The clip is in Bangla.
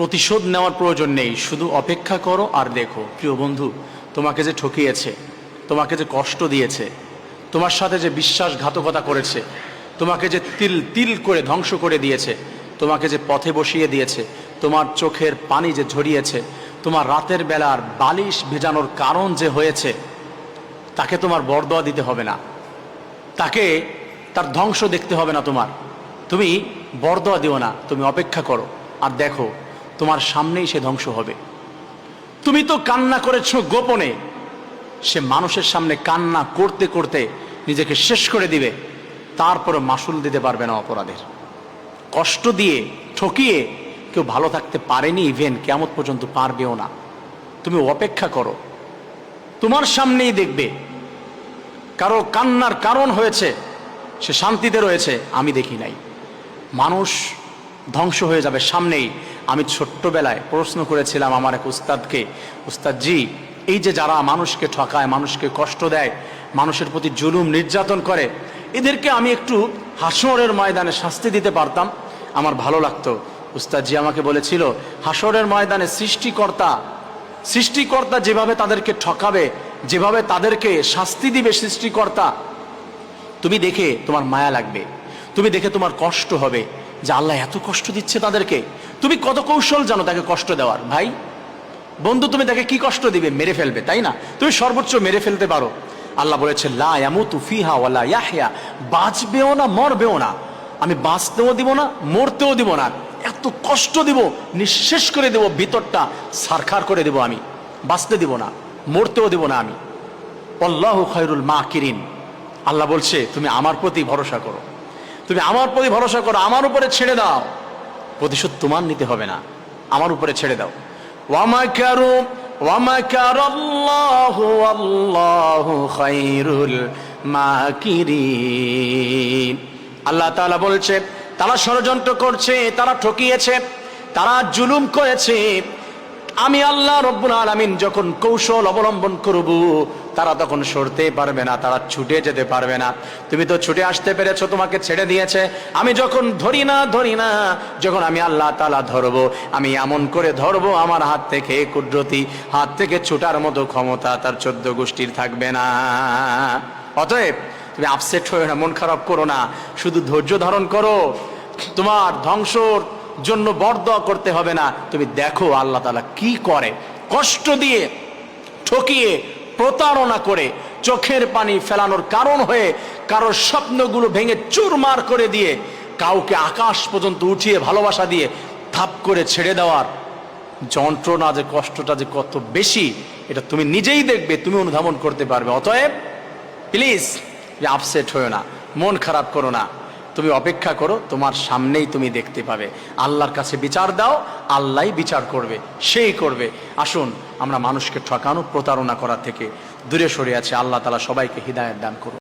প্রতিশোধ নেওয়ার প্রয়োজন নেই। শুধু অপেক্ষা করো আর দেখো। প্রিয় বন্ধু, তোমাকে যে ঠকিয়েছে, তোমাকে যে কষ্ট দিয়েছে, তোমার সাথে যে বিশ্বাসঘাতকতা করেছে, তোমাকে যে তিল তিল করে ধ্বংস করে দিয়েছে, তোমাকে যে পথে বসিয়ে দিয়েছে, তোমার চোখের পানি যে ঝরিয়েছে, তোমার রাতের বেলার বালিশ ভেজানোর কারণ যে হয়েছে, তাকে তোমার বরদোয়া দিতে হবে না। তাকে তার ধ্বংস দেখতে হবে না তোমার। তুমি বরদোয়া দিও না, তুমি অপেক্ষা করো আর দেখো তোমার সামনেই সে ধ্বংস হবে। তুমি তো কান্না করেছ গোপনে। সে মানুষের সামনে কান্না করতে করতে নিজেকে শেষ করে দিবে। তারপরে মাসুল দিতে পারবে না অপরাধের। কষ্ট দিয়ে, ঠকিয়ে কেউ ভালো থাকতে পারেনি ইভেন কেমন পর্যন্ত পারবেও না। তুমি অপেক্ষা করো। তোমার সামনেই দেখবে। কারও কান্নার কারণ হয়েছে, সে শান্তিতে রয়েছে, আমি দেখি নাই। মানুষ ধ্বংস হয়ে যাবে সামনেই। আমি ছোট্টবেলায় প্রশ্ন করেছিলাম আমার এক উস্তাদকে উস্তাদ জি এই যে যারা মানুষকে ঠকায়, মানুষকে কষ্ট দেয়, মানুষের প্রতি জুলুম নির্যাতন করে, এদেরকে আমি একটু হাসরের ময়দানে শাস্তি দিতে পারতাম? আমার ভালো লাগতো। উস্তাদজি আমাকে বলেছিল হাসরের ময়দানে সৃষ্টিকর্তা সৃষ্টিকর্তা যেভাবে তাদেরকে ঠকাবে, যেভাবে তাদেরকে শাস্তি দিবে সৃষ্টিকর্তা, তুমি দেখে তোমার মায়া লাগবে। তুমি দেখে তোমার কষ্ট হবে যে আল্লাহ এত কষ্ট দিচ্ছে তাদেরকে। তুমি কত কৌশল জানো তাকে কষ্ট দেওয়ার? ভাই, বন্ধু, তুমি তাকে কি কষ্ট দিবে? মেরে ফেলবে, তাই না? তুমি সর্বোচ্চ মেরে ফেলতে পারো। আল্লাহ বলেছে, লা ইয়ামুতু ফিহা ওয়ালা ইয়াহয়া। বাঁচবেও না, মরবেও না। আমি বাঁচতেও দিব না, মরতেও দিব না। এত কষ্ট দিব, নিঃশেষ করে দেব, ভিতরটা সারখার করে দেব আমি। বাঁচতে দিব না, মরতেও দিব না আমি। অল্লাহ খয়রুল মা কিরিন আল্লাহ বলছে, তুমি আমার প্রতি ভরসা করো। তুমি আমার প্রতি ভরসা করো, আমার উপরে ছেড়ে দাও। প্রতিশোধ তোমার নিতে হবে না, আমার উপরে ছেড়ে দাও। আল্লাহ তাআলা বলছে, তারা ষড়যন্ত্র করছে, তারা ঠকিয়েছে, তারা জুলুম করেছে আমি আল্লাহ রব্বুল আলামিন যখন কৌশল অবলম্বন করব, তারা তখন সরতে পারবে না, তারা ছুটে যেতে পারবে না। তুমি তো ছুটে আসতে পেরেছ, তোমাকে ছেড়ে দিয়েছে। আমি যখন ধরি না ধরি না, যখন আমি আল্লাহ তালা ধরবো, আমি এমন করে ধরবো, আমার হাত থেকে কুদরতি, হাত থেকে ছুটার মতো ক্ষমতা তার চোদ্দ গোষ্ঠীর থাকবে না। অতএব, তুমি আপসেট হয়ে না, মন খারাপ করো না। শুধু ধৈর্য ধারণ করো। তোমার ধ্বংসর জন্য বরদোয়া করতে হবে না। তুমি দেখো আল্লাহ তালা কি করে। কষ্ট দিয়ে, ঠকিয়ে, প্রতারণা করে, চোখের পানি ফেলানোর কারণ হয়ে কারোর স্বপ্নগুলো ভেঙে চুরমার করে দিয়ে কাউকে আকাশ পর্যন্ত উঠিয়ে ভালোবাসা দিয়ে থাপ করে ছেড়ে দেওয়ার যন্ত্রণা যে, কষ্টটা যে কত বেশি, এটা তুমি নিজেই দেখবে, তুমি অনুধাবন করতে পারবে। অতএব প্লিজ আপসেট হয়েও না, মন খারাপ করো না। তুমি অপেক্ষা করো, তোমার সামনেই তুমি দেখতে পাবে। আল্লাহর কাছে বিচার দাও আল্লাহ বিচার করবে, সেই করবে। আসুন, আমরা মানুষকে ঠকানো, প্রতারণা করা থেকে দূরে সরে আছে। আল্লাহ তালা সবাইকে হৃদায়ত দান করুন।